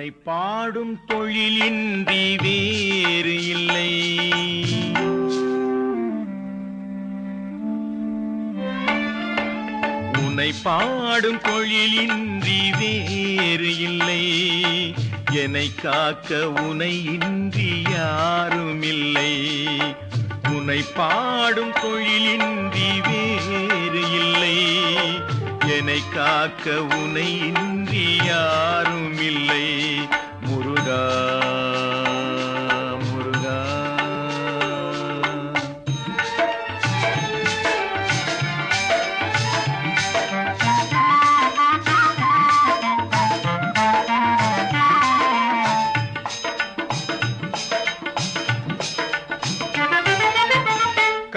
உன்னை பாடும் தொழிலின்றி வேறு இல்லை. உன்னை பாடும் தொழிலின்றி வேறு இல்லை. என்னை காக்க உனை இன்றி யாரும் இல்லை உன்னை பாடும் தொழிலின்றி வேறு இல்லை. என்னை காக்க உனை இன்றி யாரும் இல்லை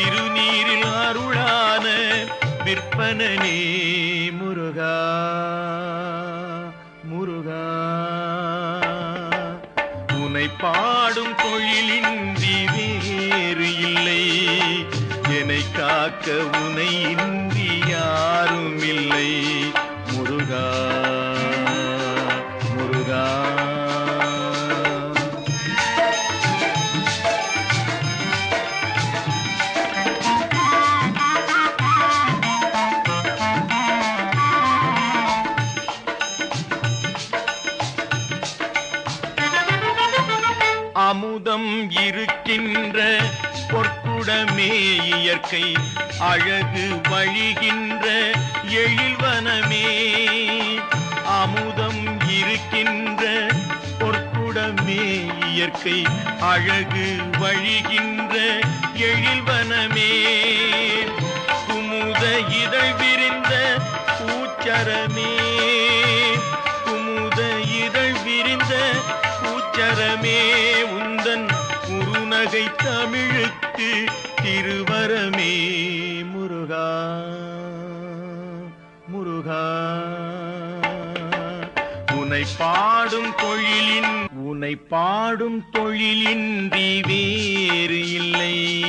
திருநீரில் அருளான விற்பனனே முருகா முருகா. உனை பாடும் தொழிலின்றி வேறு இல்லை. என்னை காக்க உனை இன்றி யாரும் இல்லை முருகா. அமுதம் இருக்கின்ற பொற்குடமே இயற்கை அழகு வழிகின்ற எழில்வனமே அமுதம் இருக்கின்ற பொற்குடமே இயற்கை அழகு வழிகின்ற எழில்வனமே குறுநகை தமிழுக்கு திருவரமே முருகா முருகா. உனை பாடும் தொழிலின் உனை பாடும் தொழிலின்றி வேறு இல்லை.